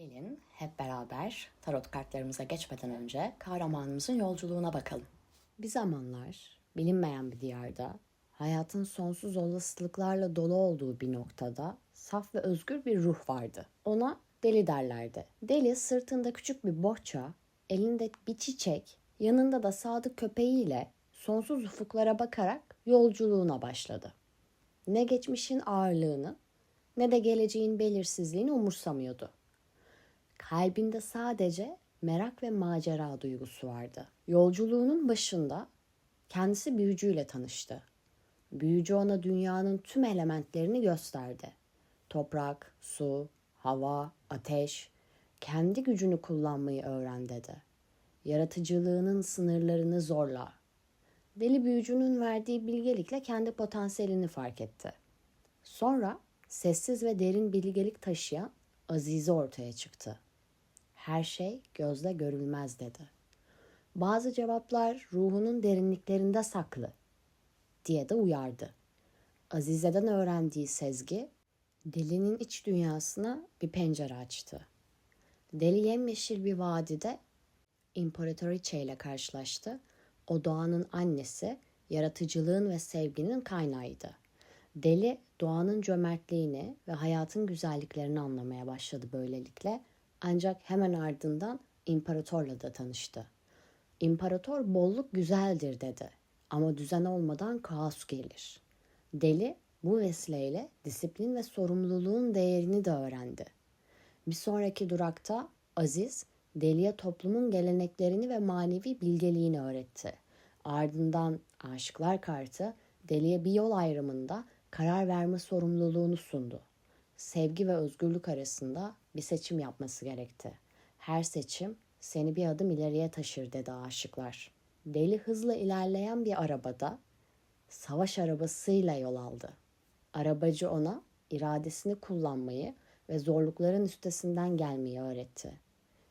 Gelin hep beraber tarot kartlarımıza geçmeden önce kahramanımızın yolculuğuna bakalım. Bir zamanlar bilinmeyen bir diyarda hayatın sonsuz olasılıklarla dolu olduğu bir noktada saf ve özgür bir ruh vardı. Ona deli derlerdi. Deli sırtında küçük bir bohça, elinde bir çiçek, yanında da sadık köpeğiyle sonsuz ufuklara bakarak yolculuğuna başladı. Ne geçmişin ağırlığını ne de geleceğin belirsizliğini umursamıyordu. Kalbinde sadece merak ve macera duygusu vardı. Yolculuğunun başında kendisi büyücüyle tanıştı. Büyücü ona dünyanın tüm elementlerini gösterdi. Toprak, su, hava, ateş, kendi gücünü kullanmayı öğren dedi. Yaratıcılığının sınırlarını zorla. Deli büyücünün verdiği bilgelikle kendi potansiyelini fark etti. Sonra sessiz ve derin bilgelik taşıyan Azize ortaya çıktı. Her şey gözle görülmez dedi. Bazı cevaplar ruhunun derinliklerinde saklı diye de uyardı. Azize'den öğrendiği sezgi delinin iç dünyasına bir pencere açtı. Deli yemyeşil bir vadide İmparatoriçe ile karşılaştı. O doğanın annesi, yaratıcılığın ve sevginin kaynağıydı. Deli doğanın cömertliğini ve hayatın güzelliklerini anlamaya başladı böylelikle. Ancak hemen ardından imparatorla da tanıştı. İmparator bolluk güzeldir dedi ama düzen olmadan kaos gelir. Deli bu vesileyle disiplin ve sorumluluğun değerini de öğrendi. Bir sonraki durakta Aziz, Deli'ye toplumun geleneklerini ve manevi bilgeliğini öğretti. Ardından Aşıklar Kartı, Deli'ye bir yol ayrımında karar verme sorumluluğunu sundu. Sevgi ve özgürlük arasında bir seçim yapması gerekti. Her seçim seni bir adım ileriye taşır dedi aşıklar. Deli hızla ilerleyen bir arabada savaş arabasıyla yol aldı. Arabacı ona iradesini kullanmayı ve zorlukların üstesinden gelmeyi öğretti.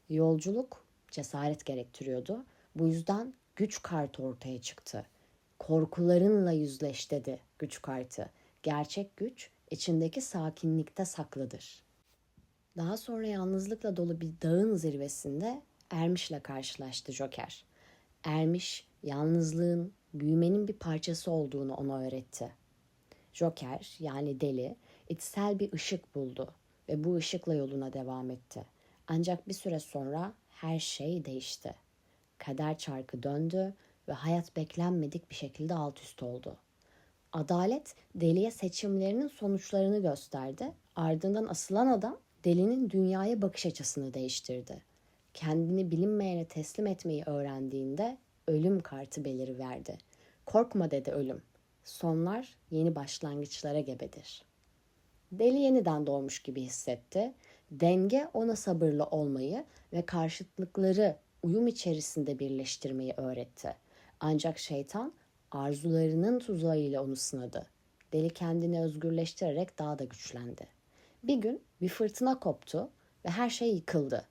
Yolculuk cesaret gerektiriyordu. Bu yüzden güç kartı ortaya çıktı. Korkularınla yüzleş dedi güç kartı. Gerçek güç içindeki sakinlikte saklıdır. Daha sonra yalnızlıkla dolu bir dağın zirvesinde Ermiş'le karşılaştı Joker. Ermiş, yalnızlığın, büyümenin bir parçası olduğunu ona öğretti. Joker, yani deli, içsel bir ışık buldu ve bu ışıkla yoluna devam etti. Ancak bir süre sonra her şey değişti. Kader çarkı döndü ve hayat beklenmedik bir şekilde alt üst oldu. Adalet deliye seçimlerinin sonuçlarını gösterdi. Ardından asılan adam delinin dünyaya bakış açısını değiştirdi. Kendini bilinmeyene teslim etmeyi öğrendiğinde ölüm kartı beliriverdi. Korkma dedi ölüm. Sonlar yeni başlangıçlara gebedir. Deli yeniden doğmuş gibi hissetti. Denge ona sabırlı olmayı ve karşıtlıkları uyum içerisinde birleştirmeyi öğretti. Ancak şeytan arzularının tuzağıyla onu sınadı. Deli kendini özgürleştirerek daha da güçlendi. Bir gün bir fırtına koptu ve her şey yıkıldı.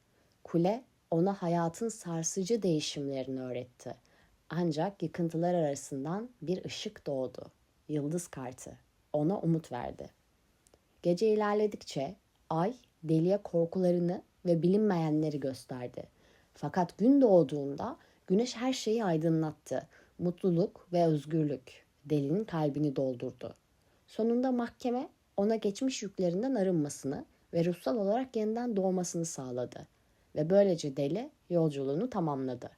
Kule ona hayatın sarsıcı değişimlerini öğretti. Ancak yıkıntılar arasından bir ışık doğdu. Yıldız kartı. Ona umut verdi. Gece ilerledikçe ay deliye korkularını ve bilinmeyenleri gösterdi. Fakat gün doğduğunda güneş her şeyi aydınlattı. Mutluluk ve özgürlük delinin kalbini doldurdu. Sonunda mahkeme ona geçmiş yüklerinden arınmasını ve ruhsal olarak yeniden doğmasını sağladı. Ve böylece deli yolculuğunu tamamladı.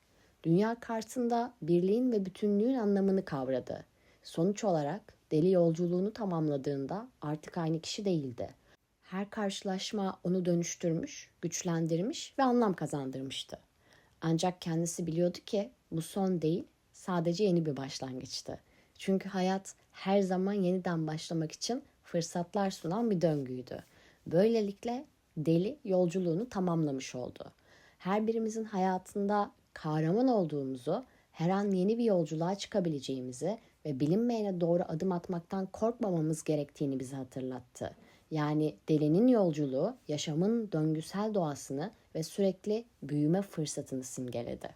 Dünya kartında birliğin ve bütünlüğün anlamını kavradı. Sonuç olarak deli yolculuğunu tamamladığında artık aynı kişi değildi. Her karşılaşma onu dönüştürmüş, güçlendirmiş ve anlam kazandırmıştı. Ancak kendisi biliyordu ki bu son değil, sadece yeni bir başlangıçtı. Çünkü hayat her zaman yeniden başlamak için fırsatlar sunan bir döngüydü. Böylelikle deli yolculuğunu tamamlamış oldu. Her birimizin hayatında kahraman olduğumuzu, her an yeni bir yolculuğa çıkabileceğimizi ve bilinmeyene doğru adım atmaktan korkmamamız gerektiğini bize hatırlattı. Yani delinin yolculuğu yaşamın döngüsel doğasını ve sürekli büyüme fırsatını simgeledi.